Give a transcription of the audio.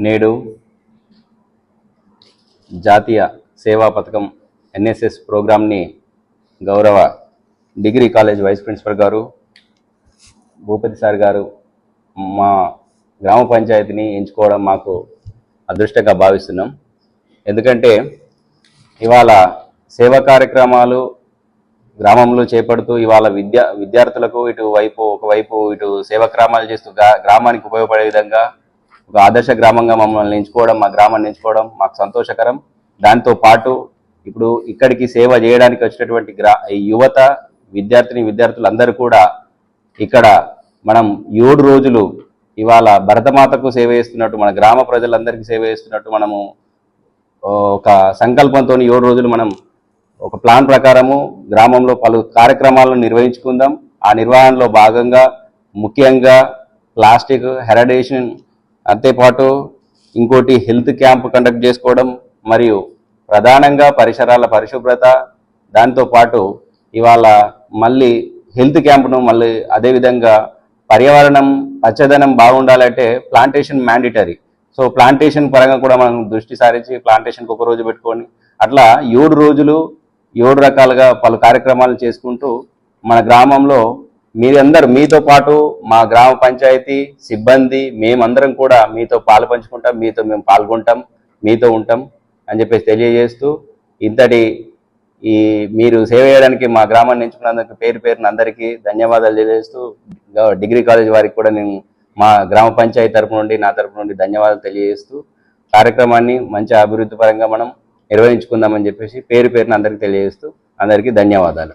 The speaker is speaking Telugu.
నేడు జాతీయ సేవా పథకం ఎన్ఎస్ఎస్ ప్రోగ్రామ్ని గౌరవ డిగ్రీ కాలేజ్ వైస్ ప్రిన్సిపల్ గారు భూపతి సార్ గారు మా గ్రామ పంచాయతీని ఎంచుకోవడం మాకు అదృష్టంగా భావిస్తున్నాం. ఎందుకంటే ఇవాళ సేవా కార్యక్రమాలు గ్రామంలో చేపడుతూ ఇవాళ విద్యా విద్యార్థులకు ఇటు వైపు ఒకవైపు ఇటు సేవక్రమాలు చేస్తూ గ్రా గ్రామానికి ఉపయోగపడే విధంగా ఒక ఆదర్శ గ్రామంగా మమ్మల్ని ఎంచుకోవడం మా గ్రామాన్ని ఎంచుకోవడం మాకు సంతోషకరం. దాంతో పాటు ఇప్పుడు ఇక్కడికి సేవ చేయడానికి వచ్చినటువంటి గ్రా ఈ యువత విద్యార్థిని విద్యార్థులందరూ కూడా ఇక్కడ మనం ఏడు రోజులు ఇవాళ భరతమాతకు సేవ చేస్తున్నట్టు మన గ్రామ ప్రజలందరికీ సేవ చేస్తున్నట్టు మనము ఒక సంకల్పంతో ఏడు రోజులు మనం ఒక ప్లాన్ ప్రకారము గ్రామంలో పలు కార్యక్రమాలను నిర్వహించుకుందాం. ఆ నిర్వహణలో భాగంగా ముఖ్యంగా ప్లాస్టిక్ హెరడేషన్ అంతేపాటు ఇంకోటి హెల్త్ క్యాంప్ కండక్ట్ చేసుకోవడం మరియు ప్రధానంగా పరిసరాల పరిశుభ్రత దాంతోపాటు ఇవాళ మళ్ళీ హెల్త్ క్యాంప్ను మళ్ళీ అదేవిధంగా పర్యావరణం పచ్చదనం బాగుండాలంటే ప్లాంటేషన్ మ్యాండిటరీ. సో ప్లాంటేషన్ పరంగా కూడా మనం దృష్టి సారించి ప్లాంటేషన్కి ఒక రోజు పెట్టుకొని అట్లా ఏడు రోజులు ఏడు రకాలుగా పలు కార్యక్రమాలు చేసుకుంటూ మన గ్రామంలో మీరందరూ మీతో పాటు మా గ్రామ పంచాయతీ సిబ్బంది మేమందరం కూడా మీతో పాలు పంచుకుంటాం మీతో మేము పాల్గొంటాం మీతో ఉంటాం అని చెప్పేసి తెలియజేస్తూ ఇంతటి ఈ మీరు సేవ చేయడానికి మా గ్రామాన్ని ఎంచుకున్నందుకు పేరు పేరున అందరికీ ధన్యవాదాలు తెలియజేస్తూ డిగ్రీ కాలేజ్ వారికి కూడా నేను మా గ్రామ పంచాయతీ తరపు నుండి నా తరపు నుండి ధన్యవాదాలు తెలియజేస్తూ కార్యక్రమాన్ని మంచి అభివృద్ధి పరంగా మనం నిర్వహించుకుందామని చెప్పేసి పేరు పేరున అందరికీ తెలియజేస్తూ అందరికీ ధన్యవాదాలు.